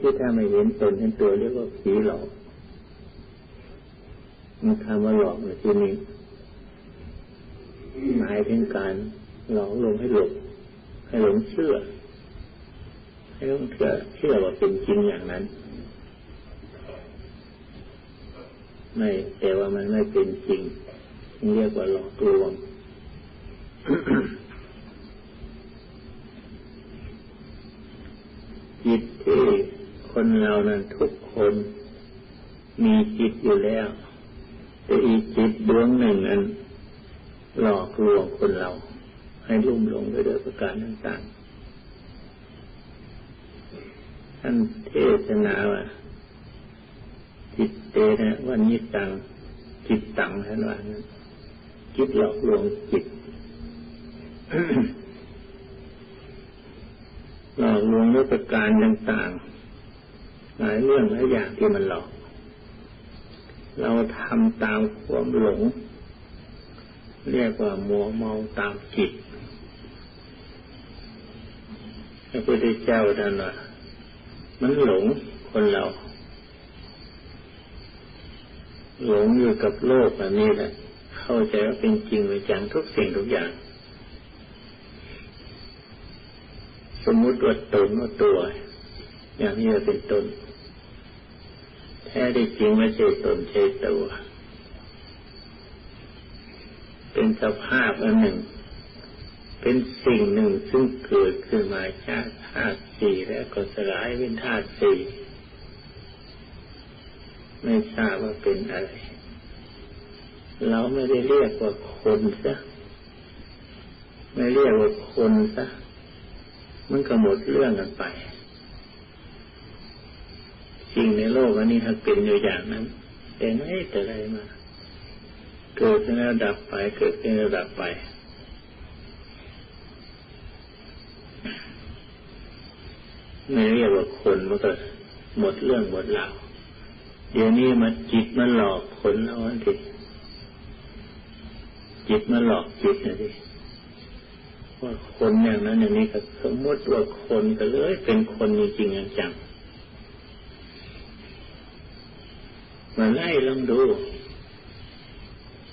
ที่ถ้าไม่เห็นตนเห็นตัวเรียกว่าผีหลอกมันคำว่าหลอกในที่นี้หมายถึงการหลอกลวงให้หลงให้หลงเชื่อ ให้หลงเชื่อเชื่อว่าเป็นจริงอย่างนั้น ไม่แต่ว่ามันไม่เป็นจริงเรียกว่าหลอกลวงจิตที่ คนเรานั้นทุกคนมีจิตอยู่แล้ว แต่อีกจิตดวงหนึ่งนั้น หลอกลวงคนเรา ให้ลุ่มหลงไปด้วยประการต่างๆท่านเทศนาว่าจิตเตนะวันนี้ตังจิตตังท่านว่านั้นจิตหลอกลวงจิตหลอกลวงด้วยประการต่างๆ หลายเรื่องหลายอย่างที่มันหลอก เราทำตามความหลง เรียกว่ามัวเมาตามจิตพระพุทธเจ้าท่านว่ามันหลงคนเรา หลงอยู่กับโลกอันนี้แหละเข้าใจว่าเป็นจริงเป็นจังทุกสิ่งทุกอย่าง สมมุติว่าตนว่าตัว อย่างนี้เป็นตน แท้ได้จริงไม่ใช่ตนใช่ตัว เป็นสภาพอันหนึ่ง เป็นสิ่งหนึ่งซึ่งเกิดขึ้นมาจากธาตุสี่แล้วก็สลายเป็นธาตุสี่ไม่ทราบว่าเป็นอะไร เราไม่ได้เรียกว่าคนซะไม่เรียกว่าคนซะมันก็หมดเรื่องกันไป สิ่งในโลกอันนี้ถ้าเป็นอยู่อย่างนั้น แต่ไม่แต่อะไรมา เกิดขึ้นแล้วดับไป เกิดขึ้นแล้วดับไป ไม่เรียกว่าคนมันก็หมดเรื่องหมดราวเดี๋ยวนี้มันจิตมันหลอกคนแล้วทีจิตมันหลอกจิตนะทีว่าคนอย่างนั้นอย่างนี้ก็สมมติว่าคนก็เลยเป็นคนจริงๆจัง มาไล่ลองดู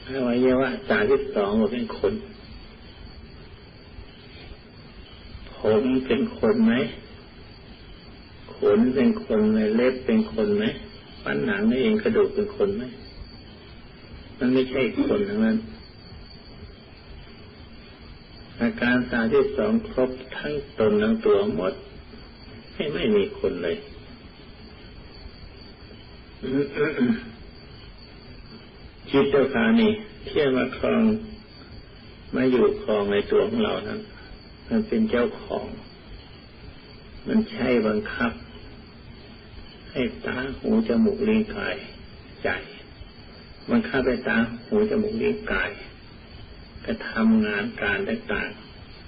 อวัยวะสาที่สองว่าเป็นคน ผมเป็นคนไหม ขนเป็นคนไหมเล็บเป็นคนไหมฟันหนังนี่เองกระดูกเป็นคนไหม มันไม่ใช่คนทั้งนั้น อาการตาที่สองครบทั้งตนทั้งตัวหมด ไม่ไม่มีคนเลย จิตเจ้าขานี่เที่ยมาครองมาอยู่ครองในตัวของเรานั้น มันเป็นเจ้าของ มันใช่บังคับ ให้ตาหูจมูกลิ้นกายใจบังคับให้ตาหูจมูกลิ้นกายก็ทำงานการต่าง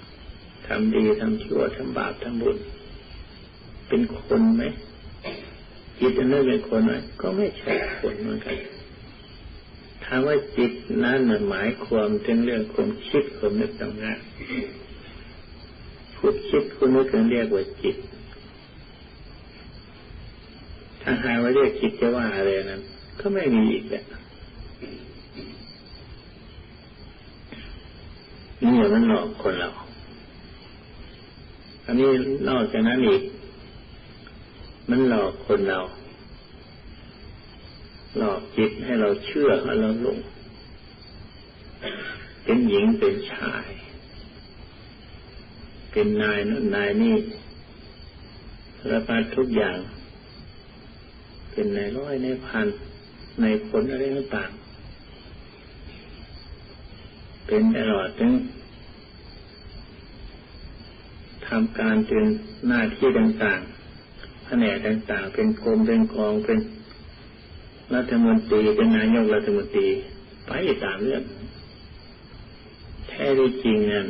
ๆทำดีทำชั่วทำบาปทำบุญ เป็นคนไหม จิตอันนั้นเป็นคนไหมก็ไม่ใช่คนเหมือนกันถามว่าจิตนั้นหมายความถึงเรื่องความคิดความนึกต่างๆพูดคิดคุณนึกกันเรียกว่าจิต ถ้าหายว่าเรียกจิตจะว่าอะไรนั้น ก็ไม่มีอีกแล้วนี่มันหลอกคนเราอันนี้นอกจากนั้นอีก มันหลอกคนเรา หลอกจิตให้เราเชื่อให้เราหลงเป็นหญิงเป็นชาย เป็นนายนั่นนายนี่ระพัดทุกอย่าง เป็นนายร้อยนายพันนายผลอะไรต่างเป็นตลอดถึงทำการเป็นหน้าที่ต่างๆ แผนกต่างๆเป็นกรมเป็นกองเป็นรัฐมนตรีเป็นนายกรัฐมนตรีไปตามเรื่องแท้ที่จริงนั้น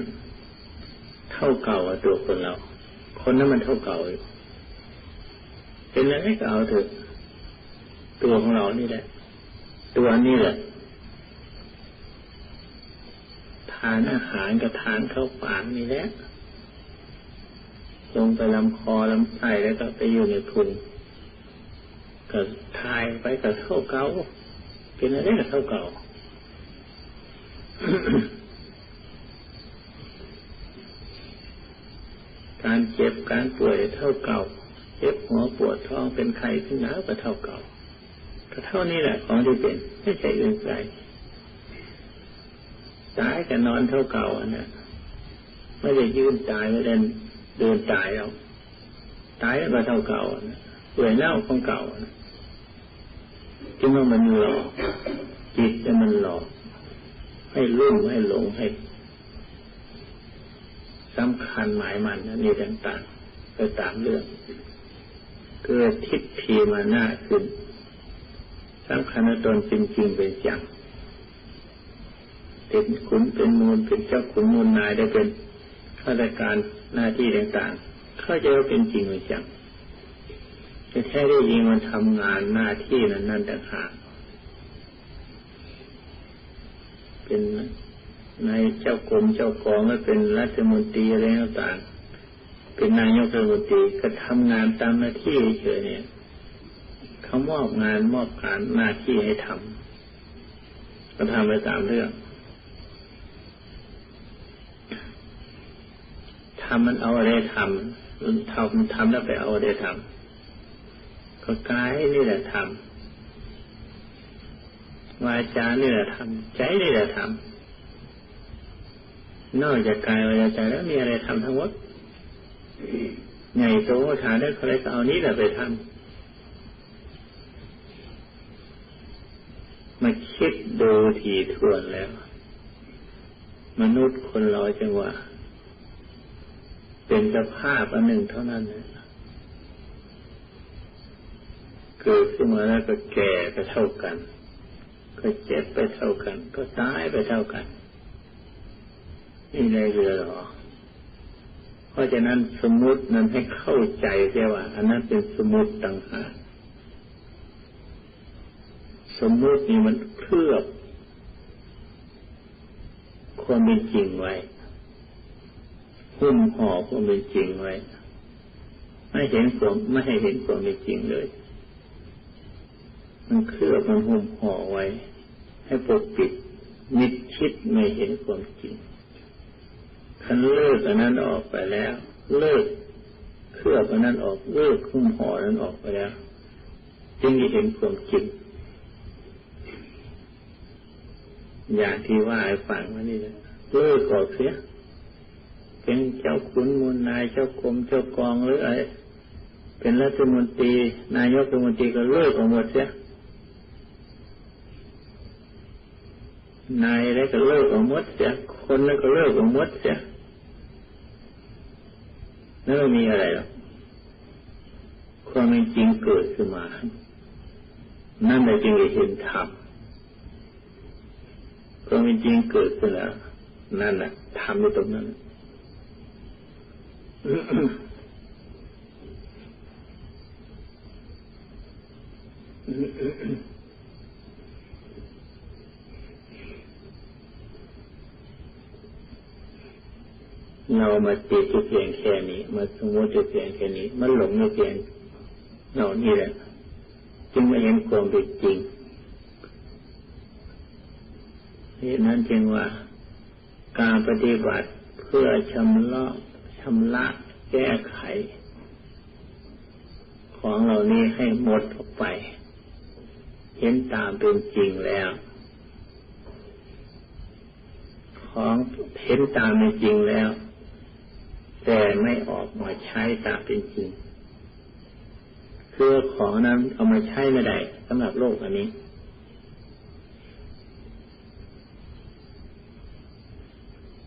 เท่าเก่าตัวคนเรา คนนั้นมันเท่าเก่าอยู่เป็นอะไรก็เอาเถอะตัวของเรานี่แหละ ตัวนี้แหละทานอาหารกับทานเข้าปากนี่แหละ ลงไปลำคอลำไส้แล้วก็ไปอยู่ในพุงก็ทายไปกับเท่าเก่าเป็นอะไรกับเท่าเก่าการเจ็บการป่วยเท่าเก่าเจ็บหัวปวดท้องเป็นไข้ขึ้นหนาวก็เท่าเก่าก็เท่านี้แหละของที่เป็นไม่ใช่อื่นไกลตายกับนอนเท่าเก่าอะนะไม่ได้ยืนตายไม่ได้ เดินตายเอาตายก็เท่าเก่าอะนะป่วยเน่าของเก่านะจึงว่ามันหลอกจิตจะมันหลอก ให้ลุ่มให้หลงให้สำคัญหมายมันนี่ต่างๆไปตามเรื่องเกิดทิฏฐิมาหน้าขึ้นสำคัญตนจริงเป็นจังเป็นขุนเป็นมูลเป็นเจ้าขุนมูลนายได้เป็นข้าราชการ หน้าที่ต่างๆ เข้าใจว่าเป็นจริงเป็นจังแต่แท้ได้ยิงมันทำงานหน้าที่นั้นนั่นต่างหากเป็นในเจ้ากรมเจ้ากองและเป็นรัฐมนตรีอะไรต่างๆเป็นนายกรัฐมนตรีก็ทำงานตามหน้าที่เฉยเนี่ยเขามอบงานมอบการหน้าที่ให้ทำก็ทำไปตามเรื่อง ทำมันเอาอะไรทำมันทำมันทำแล้วไปเอาอะไรทำก็กายนี่แหละทำวาจานี่แหละทำใจนี่แหละทำนอกจากกายวาจาใจแล้วมีอะไรทำทั้งหมดใหญ่โตฐานได้อะไรก็เอานี้แหละไปทำมาคิดดูทีทวนแล้ว มนุษย์คนเราจังว่า เป็นสภาพอันหนึ่งเท่านั้นนะเกิดขึ้นมาแล้วก็แก่ไปเท่ากัน ก็เจ็บไปเท่ากัน ก็ตายไปเท่ากันนี่ในเรือหรอเพราะฉะนั้นสมมตินั้นให้เข้าใจเสียว่า อันนั้นเป็นสมมติต่างหากสมมตินี่มันเคลือบความเป็นจริงไว้ หุ้มห่อความเป็นจริงไว้ไม่เห็นความไม่ให้เห็นความเป็นจริงเลย มันเคลือบมันหุ้มห่อไว้ ให้ปกปิดมิดชิดไม่เห็นความจริงคันเลิกอันนั้นออกไปแล้ว เลิกเคลือบอันนั้นออกเลิกหุ้มห่อนั้นออกไปแล้วจึงจะเห็นความจริงอย่างที่ว่าให้ฟังว่านี่นะเลิกออกเสีย เป็นเจ้าขุนมูลนายเจ้ากรมเจ้ากองหรืออะไรเป็นรัฐมนตรี นายกรัฐมนตรีก็เลิกออกหมดเสียนายอะไรก็เลิกออกหมดเสียคนนั้นก็เลิกออกหมดเสียนั่นมีอะไรหรอกความจริงเกิดขึ้นมา นั่นแหละจึงจะเห็นธรรมความจริงเกิดขึ้นแล้วนั่นแหละทำในตรงนั้น เรามาติดจุดเพียงแค่นี้ มาสมมติจุดเพียงแค่นี้ มันหลงในเพียงเรานี่แหละ จึงไม่เห็นความเป็นจริงเหตุนั้นจึงว่าการปฏิบัติเพื่อชำระำระแก้ไข ของเหล่านี้ให้หมดออกไป เห็นตามเป็นจริงแล้ว ของเห็นตามเป็นจริงแล้ว แต่ไม่ออกมาใช้ตามเป็นจริง คือของนั้นเอามาใช้ไม่ได้สำหรับโลกอันนี้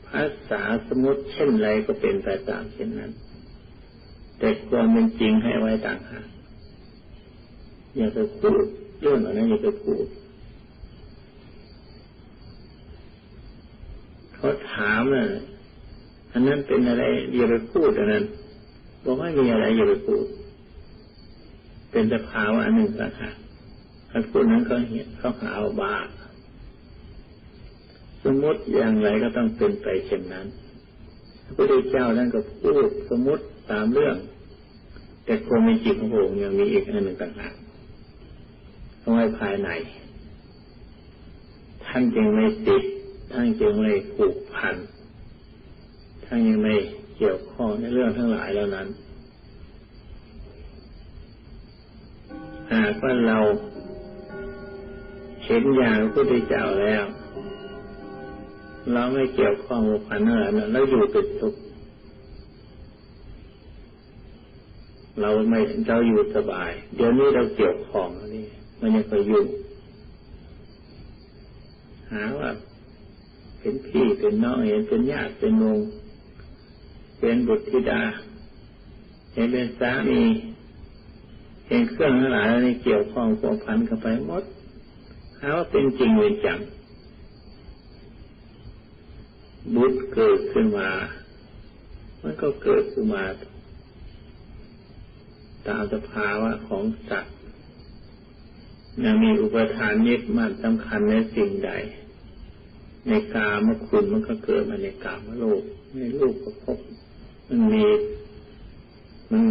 ภา ษาสมมติเช่นไรก็เป็นไปตามเช่นนั้น แต่ความเป็นจริงให้ไว้ต่างหากอย่าไปพูดเรื่องอะไรอย่าไปพูดเขาถามน่ะอันนั้นเป็นอะไรอย่าไปพูดอันนั้นบอกว่ามีอะไรอย่าไปพูด เป็นสภาวะหนึ่งต่างหากถ้าพูดนั้นเขาเห็นเขาหาว่าบ้า สมมติอย่างไรก็ต้องเป็นไปเช่นนั้นพระพุทธเจ้าท่านก็พูดสมมติตามเรื่อง แต่ความในจิตของพระองค์ยังมีอีกอันหนึ่งต่างหากต้องให้ภายใน ท่านจึงไม่ติด ท่านจึงไม่ผูกพัน ท่านยังไม่เกี่ยวข้องในเรื่องทั้งหลายเหล่านั้น หากว่าเราเห็นอย่างพระพุทธเจ้าแล้ว เราไม่เกี่ยวข้องกับพันอะไรนั้นเราอยู่เป็นสุขเราไม่เราอยู่สบาย เดี๋ยวนี้เราเกี่ยวข้องนี่มันยังไปยุ่งหาว่าเป็นพี่เป็นน้องเห็นเป็นญาติเป็นนงเป็นบุตรธิดาเห็นเป็นสามีเห็นเครื่องทั้งหลายนี่เกี่ยวข้องผัวพันกันไปหมดหาว่าเป็นจริงเป็นจัง บุตรเกิดขึ้นมา มันก็เกิดขึ้นมา ตามสภาวะของสัตว์ยังมีอุปทานยึดมั่นสำคัญในสิ่งใด ในกามคุณมันก็เกิดมาในกามโลก ในรูปประพบ มันมีมัน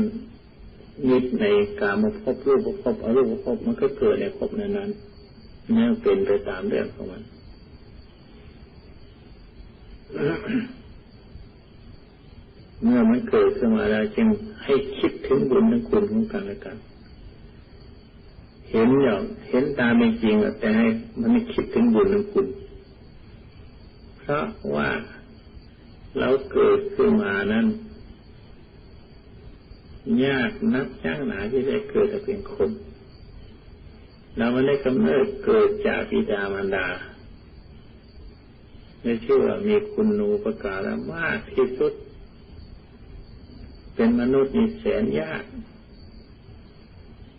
ยึดในกามภพรูปภพอรูปภพมันก็เกิดในภพนั้นนั้นนี่เป็นไปตามเรื่องของมัน เมื่อมันเกิดขึ้นมาแล้วจึงให้คิดถึงบุญทั้งคุณของกันและกัน เห็นอย่างเห็นตามเป็นจริงแต่ให้มันไม่คิดถึงบุญทั้งคุณ เพราะว่าเราเกิดขึ้นมานั้นยากนักจ้างหนาที่ได้เกิดแต่เป็นคน เราไม่ได้กำเนิดเกิดจากบิดามารดา ไม่ชื่อว่ามีคุณนูประกาศมากที่สุด เป็นมนุษย์นี่แสนยาก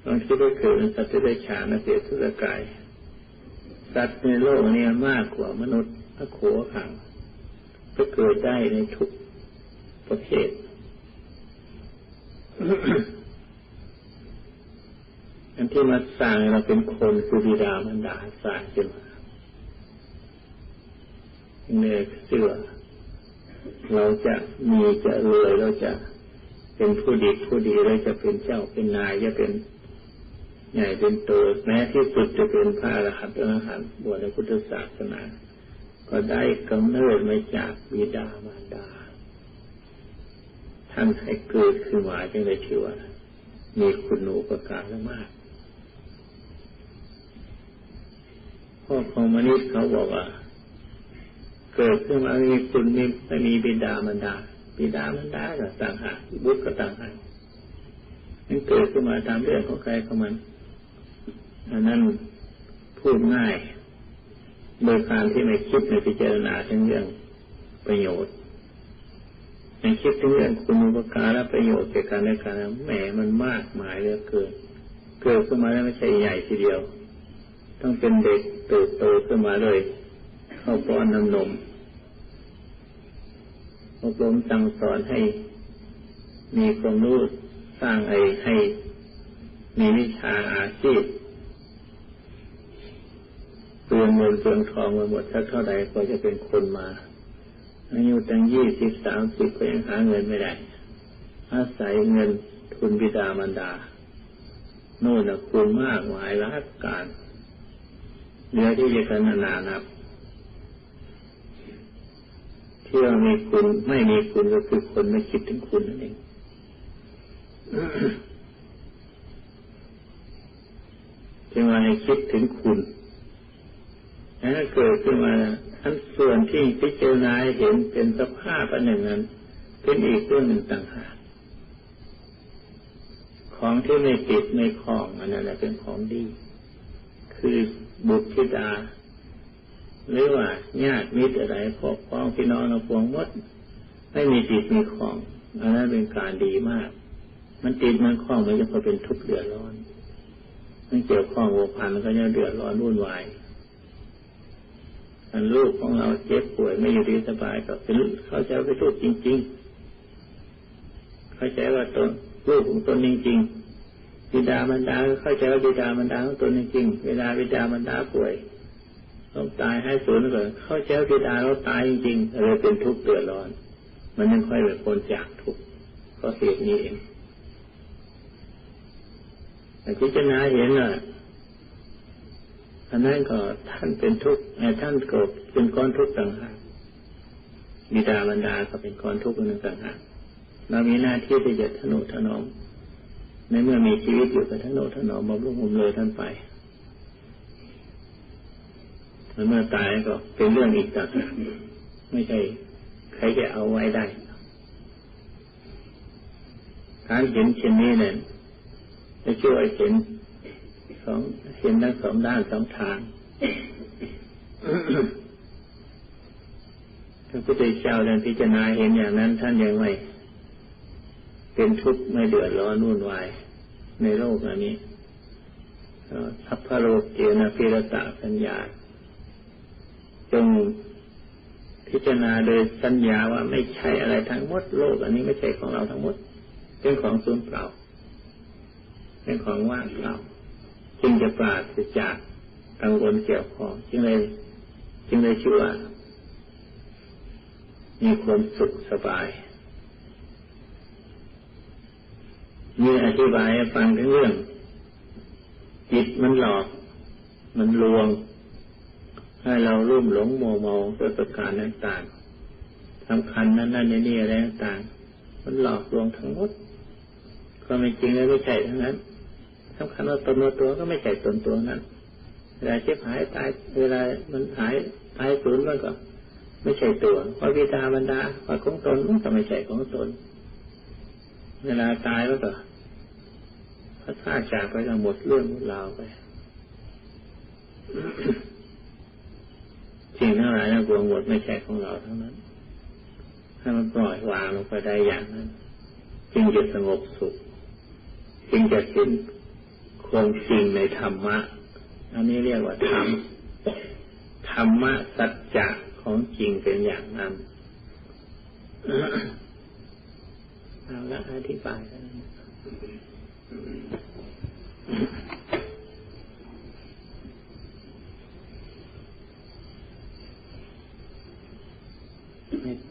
ลองคิดว่าเกิดเป็นสัตว์ได้ฉานเสียทุรกาย สัตว์ในโลกนี้มากกว่ามนุษย์พระโขขังก็เกิดได้ในทุกประเภทอันที่มาสร้างเราเป็นคนคือบิดามันดาสร้างขึ้นมา เนื้อเสื่อ เราจะมีจะรวยเราจะเป็นผู้ดีผู้ดีเราจะเป็นเจ้าเป็นนายจะเป็นใหญ่เป็นโตแม้ที่สุดจะเป็นพระอรหันต์อรหันต์บวชในพุทธศาสนา ก็ได้กำเนิดมาจากบิดามารดา ท่านให้เกิดขึ้นมาจึงได้ชื่อว่ามีคุณูปการมากพ่อของมนุษย์เขาบอกว่า เกิดขึ้นมามีคุณมีไม่มีบิดามารดาบิดามารดาก็ต่างหากบุตรก็ต่างหากมันเกิดขึ้นมาตามเรื่องของใครของมันอันนั้นพูดง่าย โดยการที่ไม่คิดในพิจารณาทั้งเรื่องประโยชน์ในคิดถึงเรื่องคุณอุปการและประโยชน์แก่การและการแหมมันมากมายเหลือเกินเกิดขึ้นมาแล้วไม่ใช่ใหญ่ทีเดียว ต้องเป็นเด็กเติบโตขึ้นมาเลย เข้าป้อนน้ำนมอบรมสั่งสอนให้มีความรู้สร้างไอ้ให้มีวิชาอาชีพเปลืองเงินเปลืองทองมาหมดสักเท่าไหร่ก็จะเป็นคนมา อายุตั้งยี่สิบสามสิบก็ยังหาเงินไม่ได้ อาศัยเงินทุนบิดามารดา โน่นนะคุณมากหมายรักการเหลือที่จะกันนานับ ที่ว่ามีคุณไม่มีคุณก็คือคนไม่คิดถึงคุณนั่นเองจึงว่าให้คิดถึงคุณถ้าเกิดขึ้นมาอันส่วนที่พิจารณาเห็นเป็นสภาพอันหนึ่งนั้น เป็นอีกเรื่องหนึ่งต่างหากของที่ไม่ติดไม่คล้องอันนั้นเป็นของดี คือบุตรธิดา หรือว่าญาติมิตรอะไรพวกพ้องพี่น้องเราพวงมดไม่มีติดมีคล้องอันนั้นเป็นการดีมาก มันติดมันคล้องมันจะพอเป็นทุกข์เดือดร้อนมันเกี่ยวข้องวัวพันก็จะเดือดร้อนวุ่นวายอันลูกของเราเจ็บป่วยไม่อยู่ดีสบายก็เป็นเขาจะไปทุกข์จริง ๆ เขเขาใจว่าตนลูกของตนจริงๆบิดามารดาเข้าใจว่าบิดามารดาของตนจริงๆเวลาบิดามารดาป่วย ต้องตายให้สูญเกิดเข้าใจว่าบิดาเราตายจริงๆเลยเป็นทุกข์เดือดร้อน มันยังค่อยเป็นคนจากทุกข์ก็เหตุนี้เองแต่พิจารณาเห็นว่าอันนั้นก็ท่านเป็นทุกข์ท่านก็เป็นก้อนทุกข์ต่างหากบิดาบรรดาก็เป็นก้อนทุกข์หนึ่งต่างหากเรามีหน้าที่ที่จะทนุถนอมในเมื่อมีชีวิตอยู่ก็ทนุถนอมบำรุงบำเลยท่านไป เมื่อตายก็เป็นเรื่องอีกต่างไม่ใช่ใครจะเอาไว้ได้การเห็นเช่นนี้เนี่ยจะช่วยเห็นสองเห็นทั้งสองด้านสองทางพระพุทธเจ้าดินพิจารณาเห็นอย่างนั้น ท่านยังไม่เป็นทุกข์ไม่เดือดร้อนวุ่นวายในโลกอันนี้สัพพโลกเจนะพิรตะสัญญา จงพิจารณาโดยสัญญาว่าไม่ใช่อะไรทั้งหมดโลก อันนี้ไม่ใช่ของเราทั้งหมด เป็นของสูญเปล่า เป็นของว่างเปล่า จึงจะปราศจากกังวลเกี่ยวข้องจึงเลยจึงเลยชื่อว่ามีความสุขสบายมีอธิบายฟังถึงเรื่อง จิตมันหลอก มันลวง ให้เรารุ่มหลงโมเมาด้วยประการต่างๆสำคัญนั้นนั่นนี่อะไรต่างๆมันหลอกลวงทั้งหมดก็ไม่จริงเลยไม่ใช่ทั้งนั้นสำคัญว่าตนตัวก็ไม่ใช่ตนตัวนั้นเวลาเจ็บหายตายเวลามันหายตายสูญมันก็ไม่ใช่ตัวพอวิดาบรรดาพอของตนมันก็ไม่ใช่ของตน เวลาตายแล้วก็พัดพาจากไปก็หมดเรื่องหมดราวไป สิ่งทั้งหลายทั้งปวงหมดไม่ใช่ของเราทั้งนั้น ถ้ามันปล่อยวางลงไปได้อย่างนั้น จึงจะสงบสุข จึงจะสิ้นความจริงในธรรมะ อันนี้เรียกว่าธรรม ธรรมะสัจจะของจริงเป็นอย่างนั้นเอาละอธิบายให้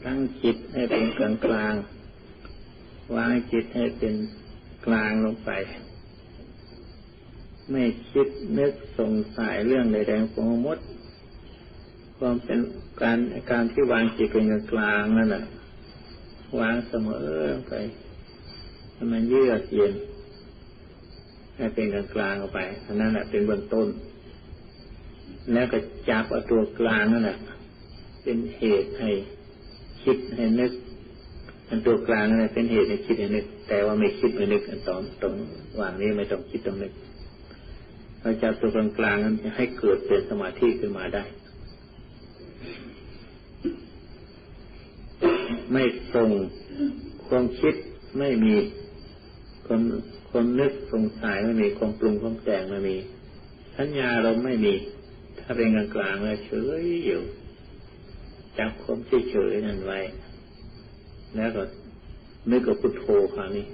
ตั้งจิตให้เป็นกลางกลางวางจิตให้เป็นกลางลงไป ไม่คิดนึกสงสัยเรื่องใดๆของมดความเป็นการการที่วางจิตเป็นกลางนั่นแหละวางเสมอไปให้มันเยือกเย็นให้เป็นกลางกลางออกไปอันนั้นแหละเป็นเบื้องต้น แล้วก็จับเอาตัวกลางนั่นแหละเป็นเหตุให้ คิดให้นึกอันตัวกลางนั่นแหละเป็นเหตุให้คิดให้นึก แต่ว่าไม่คิดไม่นึกอันตอนตรงวางนี้ไม่ต้องคิดต้องนึกเราจับตัวกลางกลางนั้นให้เกิดเป็นสมาธิขึ้นมาได้ ไม่ตรงความคิดไม่มีความความนึกสงสัยไม่มีความปรุงความแต่งไม่มีสัญญาเราไม่มี ถ้าเป็นกลางกลางแล้วเฉยอยู่ จับความเฉยๆนั่นไว้ แล้วก็นึกกับพุทโธคราวนี้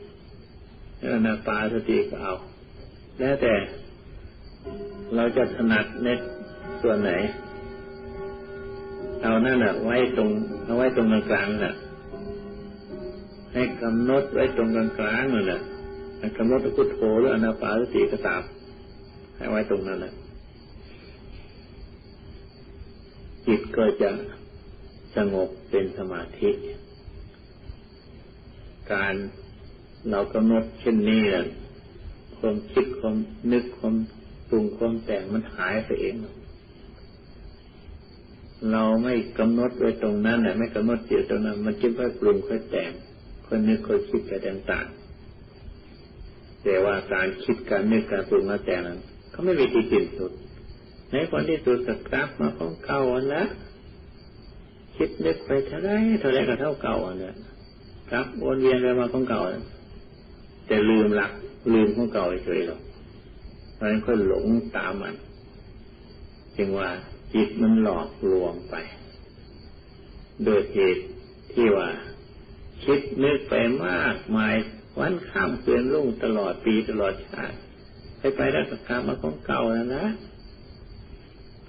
แล้วนาปาสติก็เอา แล้วแต่เราจะถนัดเน็ตส่วนไหน เอานั่นแหละไว้ตรงเอาไว้ตรงกลางๆน่ะ ให้กำหนดไว้ตรงกลางกลางนั่นแหละกำหนดพุทโธหรืออนาปาสติก็ตามให้ไว้ตรงนั้นแหละจิตก็จะ สงบเป็นสมาธิ การเรากำหนดเช่นนี้แหละความคิดความนึกความปรุงความแต่งมันหายไปเอง เราไม่กำหนดไว้ตรงนั้นแหละไม่กำหนดเดียวตรงนั้น มันคิดว่าปรุงค่อยแต่งคนนึกคนคิดไปต่างๆแต่ว่าการคิดการนึกการปรุงการแต่งนั้นเขาไม่มีที่สิ้นสุด ในคนที่สุดสักกราบมาของเก่าอันละ คิดนึกไปเท่าไรเท่าไรก็เท่าเก่าอันนี้กรับวนเวียนไปมาของเก่าแต่ลืมหลัก ลืมของเก่าเฉยหรอกเพราะฉะนั้นก็หลงตามมันจึงว่าจิตมันหลอกลวงไป โดยเหตุที่ว่า คิดนึกไปมากมายวันข้ามคืนรุ่งตลอดปีตลอดชาติไปไปรักกรรมมาของเก่าแล้วนะ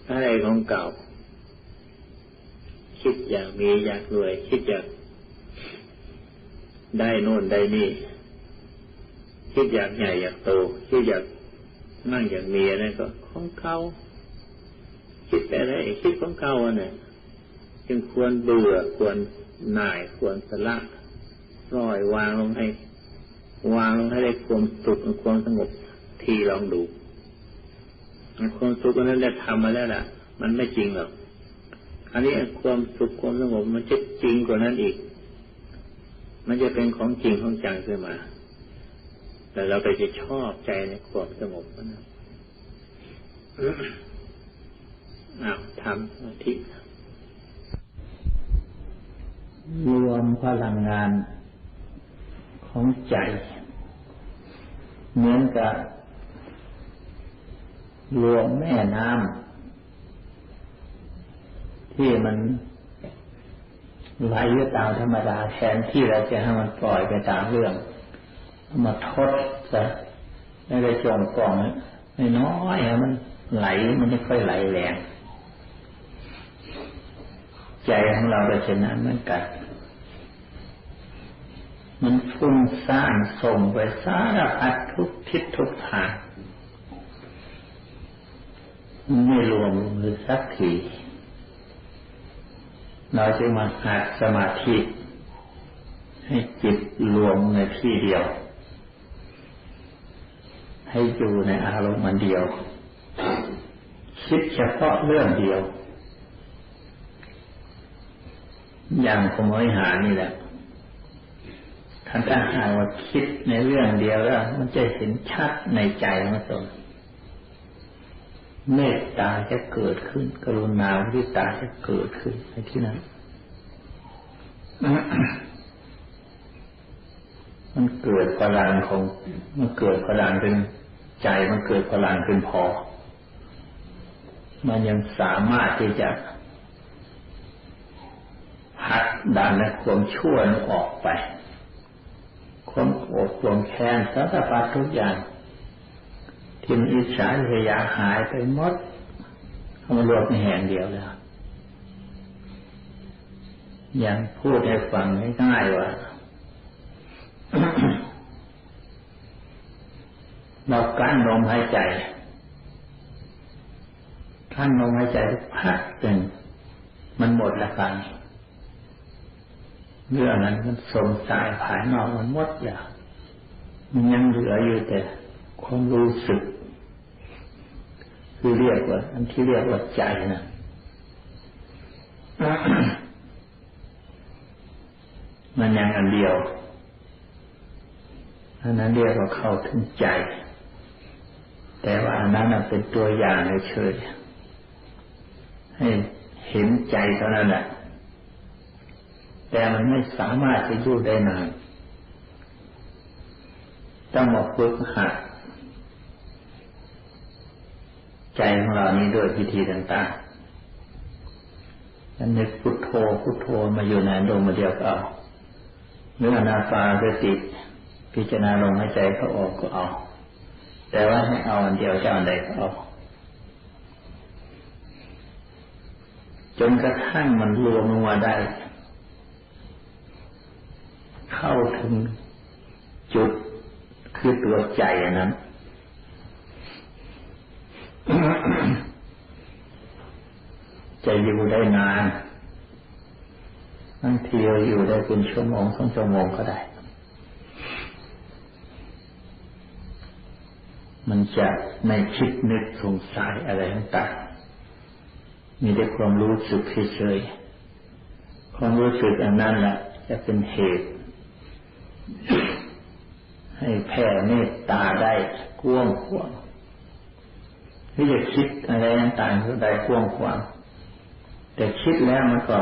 อะไรของเก่า คิดอยากมีอยากรวย คิดอยากได้โน่นได้นี่ คิดอยากใหญ่อยากโต คิดอยากมั่งอยากมีอะไรก็ของเก่าคิดแต่อะไรคิดของเก่าเนี่ยจึงควรเบื่อควรหน่ายควรสละปล่อยวางลงให้ วางลงให้ได้ความสุขความสงบทีลองดูความสุขนั้นได้ทำมาแล้วล่ะ มันไม่จริงหรอก อันนี้ความสุขความสงบมันจะจริงกว่านั้นอีก มันจะเป็นของจริงของจังขึ้นมา แต่เราไปจะชอบใจในความสงบนะอ้าวทำสมาธิรวมพลังงานของใจ เหมือนกับรวมแม่น้ำ ที่มันไหลตามธรรมดาแทนที่เราจะให้มันปล่อยไปตามเรื่อง มาทดซะไม่ได้จงกล่องไม่น้อยมันไหลมันไม่ค่อยไหลแรงใจของเราก็เช่นนั้นเหมือนกันมันฟุ้งซ่านส่งไปสารพัดทุกทิศทุกทางไม่รวมหรือสักที เราจะมาหัดสมาธิ ให้จิตรวมในที่เดียว ให้อยู่ในอารมณ์มันเดียว คิดเฉพาะเรื่องเดียว อย่างขโมยหานี่แหละท่านถ้าหากว่าคิดในเรื่องเดียวแล้ว มันจะเห็นชัดในใจของตน เมตตาจะเกิดขึ้น กรุณาวิตาจะเกิดขึ้นในที่นั้นมันเกิดพลังของมันเกิดพลังเป็นใจมันเกิดพลังเป็นพอ มันยังสามารถที่จะหักดันและความชั่วนออกไป ความโกรธความแค้นสารพัดทุกอย่าง ที่มันอิจฉาพยาหายไปหมดเอามารวมในแห่งเดียวแล้วอย่างพูดให้ฟังง่ายๆว่าเรากั้นลมหายใจกั้นลมหายใจพักหนึ่งมันหมดละกันเรื่องนั้นมันสมสายภายนอกมันหมดแล้วมันยังเหลืออยู่แต่ความรู้สึก คือเรียกว่าอันที่เรียกว่าใจนะมันยังอันเดียวอันนั้นเรียกว่าเข้าถึงใจ แต่ว่าอันนั้นเป็นตัวอย่างเฉยให้เห็นใจเท่านั้นแหละแต่มันไม่สามารถจะอยู่ได้นานต้องมาฝึกหัด ใจของเรานี้ด้วยพิธีต่างๆนั่นนึกพุทโธพุทโธมาอยู่ในดวงมาเดียวก็เอาเนื้อนาฟาสติพิจารณาลงหายใจเขาออกก็เอา แต่ว่าให้เอาอันเดียวจะอันใดก็เอาจนกระทั่งมันรวมลงมาได้ เข้าถึงจุดคือตัวใจนั้น จะอยู่ได้นานบางทีเราอยู่ได้เป็นชั่วโมงสองชั่วโมงก็ได้ มันจะไม่คิดนึกสงสัยอะไรต่างๆมีแต่ความรู้สึกเฉยๆความรู้สึกอันนั้นแหละจะเป็นเหตุ ให้แผ่เมตตาได้กว้างขวาง ที่จะคิดอะไรต่างๆก็ได้กว้างขวางแต่คิดแล้วมันก็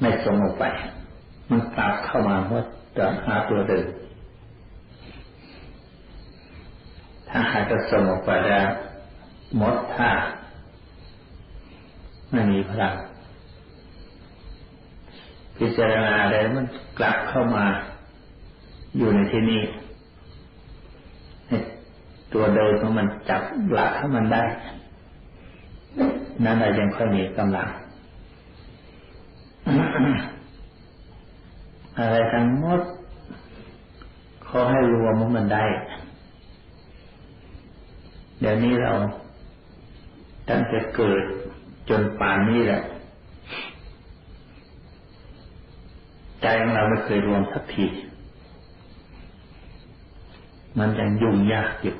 ไม่สงบไป มันกลับเข้ามาว่าจะหาตัวเดิมถ้าหากจะสงบไปแล้วหมดท่าไม่มีพลังพิจารณาแล้วมันกลับเข้ามาอยู่ในที่นี้ ตัวเดิมของมันจับหลักให้มันได้ นั่นแหละยังค่อยมีกำลัง อะไรทั้งหมดขอให้รวมมันได้ เดี๋ยวนี้เราตั้งแต่เกิดจนป่านนี้แหละใจของเราไม่เคยรวมสักที มันยังยุ่งยากอยู่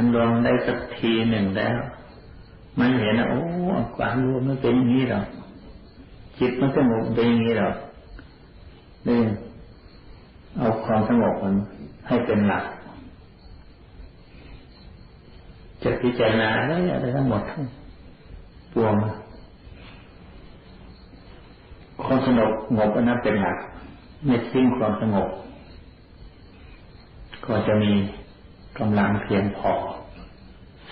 พันรวมได้สักทีหนึ่งแล้ว มันเห็นนะโอ้ความรวมมันเป็นอย่างนี้หรอกจิตมันสงบเป็นอย่างนี้หรอเนี่เอาความสงบมันให้เป็นหลักจะพิจารณาอะไรทั้งหมดทั้งปวงความสงบงบอันนั้นเป็นหลักไม่สิ้นความสงบก็จะมี กำลังเพียงพอ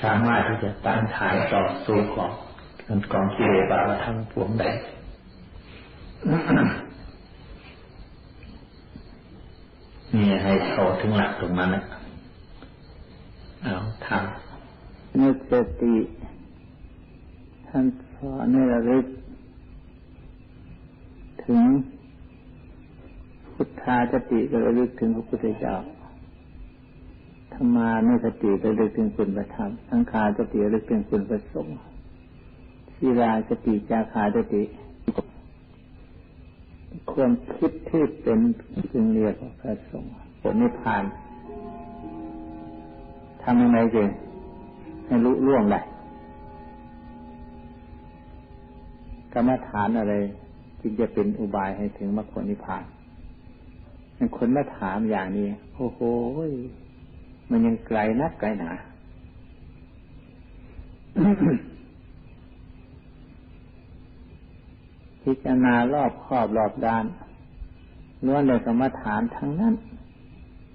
สามารถที่จะต้านทานต่อสู้ของกองกิเลสบาปทั้งปวงได้นี่ให้เขาถึงหลักตรงนั้นนะเอาทำนึกสติท่านสอนให้ระลึก ถึงพุทธาสติก็ระลึกถึงพระพุทธเจ้า มานุสติระลึกถึงคุณประธรรมสังขารสติระลึกถึงคุณประสงค์ศีลาสติจาคาสติความคิดที่เป็นจึงเรียกว่าพระสงฆ์ผลนิพพานทำยังไงจึงให้รู้ล่วงได้กรรมฐานอะไรจึงจะเป็นอุบายให้ถึงมรรคผลนิพพานคนมาถามอย่างนี้ โอ้โห มันยังไกลนักไกลหนาพิจารณารอบครอบรอบด้านล้วนเลยกรรมฐานทั้งนั้น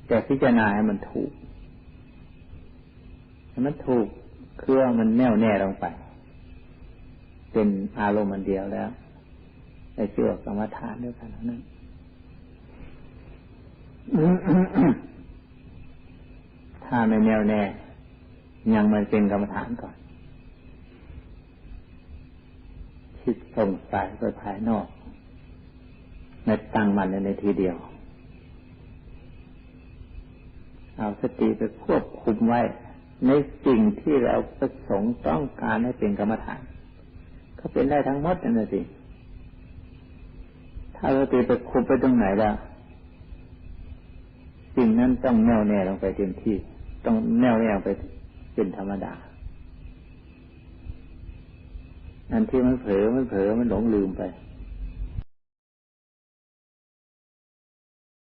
แต่พิจารณาให้มันถูกให้มันถูกเครื่องมันแน่วแน่ลงไป เป็นอารมณ์มันเดียวแล้วในเชื่อกรรมฐานด้วยกันนั้น ถ้าไม่แน่วแน่ ยังไม่เป็นกรรมฐานก่อน คิดส่งสายไปภายนอกในตั้งมันในทีเดียว เอาสติไปควบคุมไว้ ในสิ่งที่เราประสงค์ต้องการให้เป็นกรรมฐาน ก็เป็นได้ทั้งหมดนั่นสิถ้าสติไปคุมไปตรงไหนล่ะสิ่งนั้นต้องแน่วแน่ลงไปเต็มที่ ต้องแน่วแน่ไปเป็นธรรมดา อันที่มันเผลอมันเผลอมันหลงลืมไป